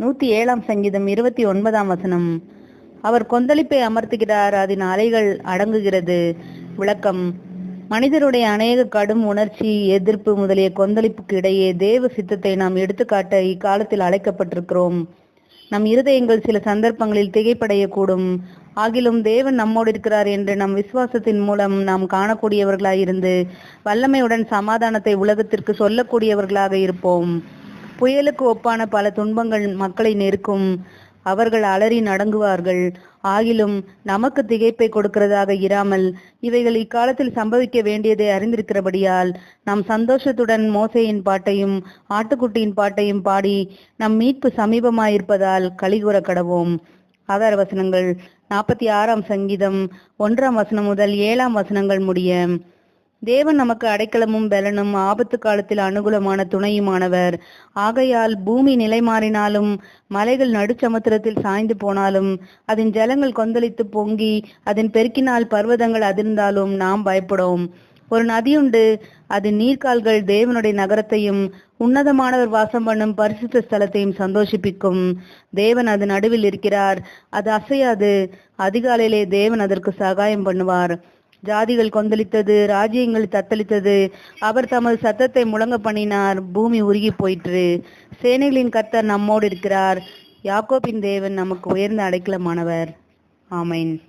நூத்தி ஏழாம் சங்கீதம் இருபத்தி ஒன்பதாம் வசனம். அவர் கொந்தளிப்பை அமர்த்துகிறார் அதன் அலைகள் அடங்குகிறது. விளக்கம் மனிதருடைய அநேக கடும் உணர்ச்சி எதிர்ப்பு முதலிய கொந்தளிப்புக்கு இடையே தேவ சித்தத்தை நாம் எடுத்துக்காட்ட இக்காலத்தில் அழைக்கப்பட்டிருக்கிறோம். நம் இருதயங்கள் சில சந்தர்ப்பங்களில் திகைப்படையக்கூடும். ஆகிலும் தேவன் நம்மோடு இருக்கிறார் என்று நம் விசுவாசத்தின் மூலம் நாம் காணக்கூடியவர்களாயிருந்து வல்லமையுடன் சமாதானத்தை உலகத்திற்கு சொல்லக்கூடியவர்களாக இருப்போம். புயலுக்கு ஒப்பான பல துன்பங்கள் மக்களை நெருக்கும். அவர்கள் அலறி நடங்குவார்கள். ஆகிலும் நமக்கு திகைப்பை கொடுக்கிறதாக இராமல் இவைகள் இக்காலத்தில் சம்பவிக்க வேண்டியதை அறிந்திருக்கிறபடியால் நாம் சந்தோஷத்துடன் மோசையின் பாட்டையும் ஆட்டுக்குட்டியின் பாட்டையும் பாடி நம் மீட்பு சமீபமாயிருப்பதால் கலிகூற கடவோம். ஆதார வசனங்கள் நாற்பத்தி ஆறாம் சங்கீதம் ஒன்றாம் வசனம் முதல் ஏழாம் வசனங்கள் முடிய தேவன் நமக்கு அடைக்கலமும் பலனும் ஆபத்து காலத்தில் அனுகூலமான துணையுமானவர். ஆகையால் பூமி நிலை மாறினாலும் மலைகள் நடுச்சமுத்திரத்தில் சாய்ந்து போனாலும் அதன் ஜலங்கள் கொந்தளித்து பொங்கி அதன் பெருக்கினால் பர்வதங்கள் அதிர்ந்தாலும் நாம் பயப்படும். ஒரு நதியுண்டு அது நீர்கால்கள் தேவனுடைய நகரத்தையும் உன்னதமானவர் வாசம் பண்ணும் பரிசுத்த ஸ்தலத்தையும் சந்தோஷிப்பிக்கும். தேவன் அது நடுவில் இருக்கிறார் அது அசையாது அதிகாலையிலே தேவன் அதற்கு சகாயம் பண்ணுவார். ஜாதிகள் கொந்தளித்தது ராஜ்யங்கள் தத்தளித்தது. அவர் தமது சத்தத்தை முழங்க பண்ணினார். பூமி உருகி போயிற்று. சேனைகளின் கர்த்தர் நம்மோடு இருக்கிறார். யாக்கோபின் தேவன் நமக்கு உயர்ந்த அடைக்கலமானவர். ஆமைன்.